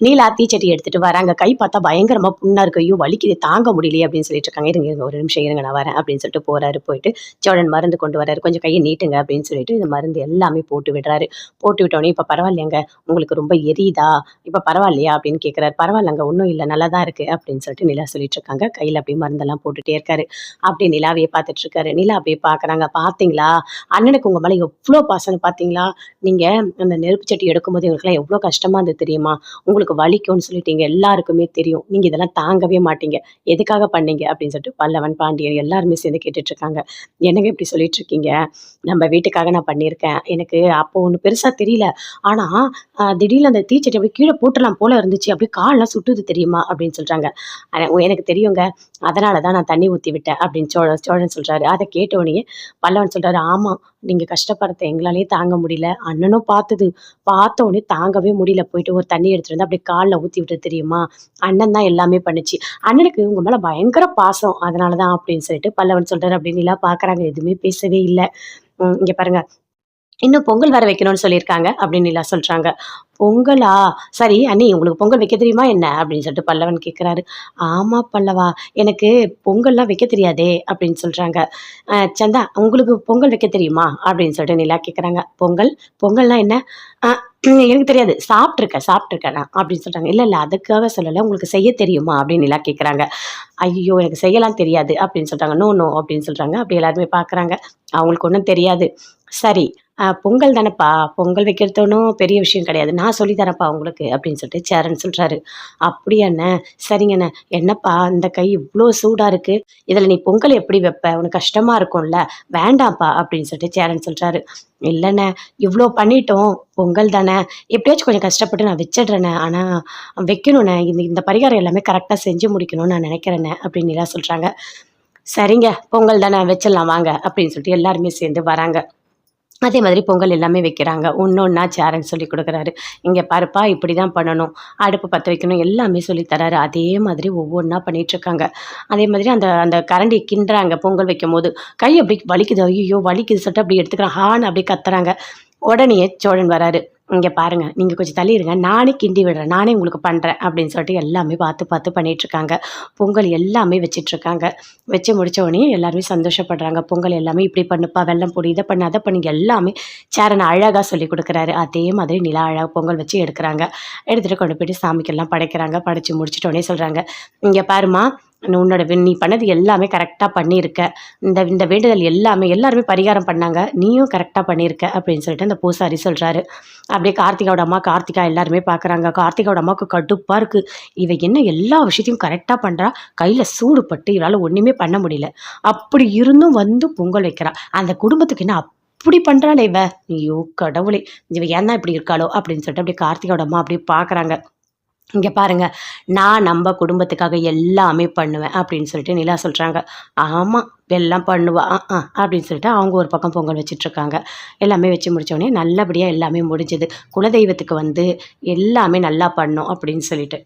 நீலா தீச்சட்டி எடுத்துட்டு வராங்க. கை பார்த்தா பயங்கரமா புண்ணா இருக்கு. ஐயோ வலிக்குது தாங்க முடியலையே அப்படின்னு சொல்லிட்டு இருக்காங்க. இருங்க இருங்க, ஒரு நிமிஷம் இருங்க நான் வரேன் அப்படின்னு சொல்லிட்டு போறாரு. போயிட்டு சோழன் மருந்து கொண்டு வராரு. கொஞ்சம் கையை நீட்டுங்க அப்படின்னு சொல்லிட்டு இந்த மருந்து எல்லாமே போட்டு விடுறாரு. போட்டு விட்டோடனே இப்போ பரவாயில்லையாங்க. உங்களுக்கு ரொம்ப எரியுதா? இப்போ பரவாயில்லையா? அப்படின்னு கேட்குறாரு பரவாயில்லங்க. ஒன்றும் இல்லை. நல்லா தான் இருக்கு. அப்படின்னு சொல்லிட்டு நிலா சொல்லிட்டு இருக்காங்க. கையில் அப்படியே மருந்தெல்லாம் போட்டுட்டே இருக்காரு. அப்படியே நிலாவையே பார்த்துட்டு இருக்காரு. நிலா அப்படியே பார்க்குறாங்க பார்த்தீங்களா? அண்ணனுக்கு உங்கள் மேலே எவ்வளோ பாசனம் பார்த்தீங்களா? நீங்கள் அந்த நெருப்பு சட்டி எடுக்கும்போது எங்களுக்குலாம் எவ்வளோ கஷ்டமாக இருந்தது தெரியுமா? உங்களுக்கு வலிக்கும்னு சொல்லிட்டீங்க எல்லாருக்குமே தெரியும். நீங்கள் இதெல்லாம் தாங்கவே மாட்டீங்க. எதுக்காக பண்ணீங்க? அப்படின்னு சொல்லிட்டு பல்லவன் பாண்டியன் எல்லாருமே சேர்ந்து கேட்டுட்டு இருக்காங்க என்னங்க இப்படி சொல்லிட்டு இருக்கீங்க நம்ம வீட்டுக்காக நான் பண்ணியிருக்கேன். எனக்கு அப்போ ஒன்று பெருசாக தெரியல. ஆனால் திடீர்னு அந்த தீச்சட்டி அப்படியே கீழே போட்டலாம் போல இருந்துச்சு. அப்படியே கால்லாம் சுட்டுது தெரியுமா? அப்படின்னு சொல்கிறாங்க எனக்கு தெரியுங்க. அதனால தான் நான் தண்ணி ஊற்றி விட்டேன் அப்படின்னு சோழ சோழன் சொல்கிறாரு அதை கேட்ட உடனே பல்லவன் சொல்கிறாரு ஆமாம். நீங்கள் கஷ்டப்படுறத எங்களாலேயே தாங்க முடியல. அண்ணனும் பார்த்தது பார்த்த உடனே தாங்கவே முடியல. போயிட்டு ஒரு தண்ணி எடுத்துட்டு வந்து அப்படியே காலில் ஊற்றி விட்டு தெரியுமா? அண்ணன் தான் எல்லாமே பண்ணுச்சு. அண்ணனுக்கு உங்கள் மேலே பயங்கர பாசம். அதனால தான் அப்படின்னு சொல்லிட்டு பல்லவன் சொல்கிறார் அப்படின்னு எல்லாம் பார்க்குறாங்க எதுவுமே பேசவே இல்லை. இங்கே பாருங்க. இன்னும் பொங்கல் வர வைக்கணும்னு சொல்லியிருக்காங்க அப்படின்னு நிலா சொல்கிறாங்க பொங்கலா? சரி அண்ணி உங்களுக்கு பொங்கல் வைக்க தெரியுமா என்ன? அப்படின்னு சொல்லிட்டு பல்லவன் கேட்குறாரு ஆமாம் பல்லவா. எனக்கு பொங்கல்லாம் வைக்க தெரியாதே அப்படின்னு சொல்கிறாங்க சந்தா உங்களுக்கு பொங்கல் வைக்க தெரியுமா? அப்படின்னு சொல்லிட்டு நிலா கேட்குறாங்க பொங்கல்? பொங்கல்லாம் என்ன? எனக்கு தெரியாது. சாப்பிட்ருக்கேன் சாப்பிட்ருக்கேன் நான் அப்படின்னு சொல்கிறாங்க இல்லை இல்லை அதுக்காக சொல்லலை. உங்களுக்கு செய்ய தெரியுமா? அப்படின்னு நிலா கேட்குறாங்க ஐயோ எனக்கு செய்யலாம் தெரியாது அப்படின்னு சொல்கிறாங்க நோ நோ அப்படின்னு சொல்கிறாங்க அப்படி எல்லாருமே பார்க்குறாங்க அவங்களுக்கு ஒன்றும் தெரியாது. சரி பொங்கல் தானேப்பா. பொங்கல் வைக்கிறது ஒன்றும் பெரிய விஷயம் கிடையாது. நான் சொல்லி தரேன்ப்பா உங்களுக்கு அப்படின்னு சொல்லிட்டு சேரன் சொல்கிறாரு அப்படியாண்ணே சரிங்கண்ணே என்னப்பா இந்த கை இவ்வளோ சூடாக இருக்குது இதில் நீ பொங்கல் எப்படி வைப்ப? உனக்கு கஷ்டமாக இருக்கும்ல. வேண்டாம்ப்பா அப்படின்னு சொல்லிட்டு சேரன் சொல்கிறாரு இல்லைண்ணே இவ்வளோ பண்ணிட்டோம். பொங்கல் தானே. எப்படியாச்சும் கொஞ்சம் கஷ்டப்பட்டு நான் வச்சிடுறேண்ணே ஆனால் வைக்கணுண்ணே இந்த இந்த பரிகாரம் எல்லாமே கரெக்டாக செஞ்சு முடிக்கணும்னு நான் நினைக்கிறேண்ணே அப்படின்னு நிலா சொல்கிறாங்க சரிங்க பொங்கல் தானே. வச்சிடலாம். வாங்க அப்படின்னு சொல்லிட்டு எல்லாருமே சேர்ந்து வராங்க. அதே மாதிரி பொங்கல் எல்லாமே வைக்கிறாங்க. ஒன்று ஒன்றா சேரன் சொல்லி கொடுக்குறாரு. இங்கே பருப்பா இப்படி தான் பண்ணணும். அடுப்பு பற்ற வைக்கணும். எல்லாமே சொல்லித்தராரு அதே மாதிரி ஒவ்வொன்றா பண்ணிகிட்ருக்காங்க அதே மாதிரி அந்த அந்த கரண்டி கிண்டுறாங்க பொங்கல் வைக்கும் போது கை அப்படி வலிக்குது. ஐயோ வலிக்குது சொல்லிட்டு அப்படி எடுத்துக்கிறான். ஹான்னு அப்படியே கத்துறாங்க. உடனே சோழன் வராரு. இங்கே பாருங்கள் நீங்கள் கொஞ்சம் தள்ளி இருங்க நானே கிண்டி விடுறேன். நானே உங்களுக்கு பண்ணுறேன் அப்படின்னு சொல்லிட்டு எல்லாமே பார்த்து பார்த்து பண்ணிகிட்ருக்காங்க இருக்காங்க பொங்கல் எல்லாமே வச்சிட்ருக்காங்க வச்சு முடிச்ச உடனே எல்லாருமே சந்தோஷப்படுறாங்க. பொங்கல் எல்லாமே இப்படி பண்ணுப்பா வெள்ளம் பொடி இதை பண்ணு அதை பண்ணி எல்லாமே சேரன் அழகாக சொல்லி கொடுக்குறாரு. அதே மாதிரி நிலா அழகாக பொங்கல் வச்சு எடுக்கிறாங்க. எடுத்துகிட்டு கொண்டு போயிட்டு சாமிக்கெல்லாம் படைக்கிறாங்க. படைச்சு முடிச்சிட்டோடனே சொல்கிறாங்க இங்கே பாருமா உன்னோட நீ பண்ணது எல்லாமே கரெக்டாக பண்ணியிருக்க. இந்த இந்த வேண்டுதல் எல்லாமே எல்லாருமே பரிகாரம் பண்ணாங்க. நீயும் கரெக்டாக பண்ணியிருக்க அப்படின்னு சொல்லிட்டு அந்த பூசாரி சொல்கிறாரு அப்படியே கார்த்திகாவோட அம்மா கார்த்திகா எல்லாருமே பார்க்குறாங்க கார்த்திகாவோட அம்மாவுக்கு கடுப்பாக இருக்குது இவ என்ன எல்லா விஷயத்தையும் கரெக்டாக பண்ணுறா கையில் சூடு பட்டு இவளால் ஒன்றுமே பண்ண முடியல. அப்படி இருந்தும் வந்து பொங்கல் வைக்கிறா. அந்த குடும்பத்துக்கு என்ன அப்படி பண்ணுறாளே இவ? ஐயோ கடவுளே. இவ ஏன் தான் இப்படி இருக்காளோ அப்படின்னு சொல்லிட்டு அப்படியே கார்த்திகாவோட அம்மா அப்படியே பார்க்குறாங்க இங்கே பாருங்கள் நான் நம்ம குடும்பத்துக்காக எல்லாமே பண்ணுவேன் அப்படின்னு சொல்லிட்டு நிலா சொல்கிறாங்க ஆமாம் எல்லாம் பண்ணுவா. ஆ ஆ அப்படின்னு சொல்லிட்டு அவங்க ஒரு பக்கம் பொங்கல் வச்சிட்ருக்காங்க. எல்லாமே வச்சு முடித்தோடனே நல்லபடியாக எல்லாமே முடிஞ்சது. குலதெய்வத்துக்கு வந்து எல்லாமே நல்லா பண்ணோம் அப்படின்னு சொல்லிட்டு.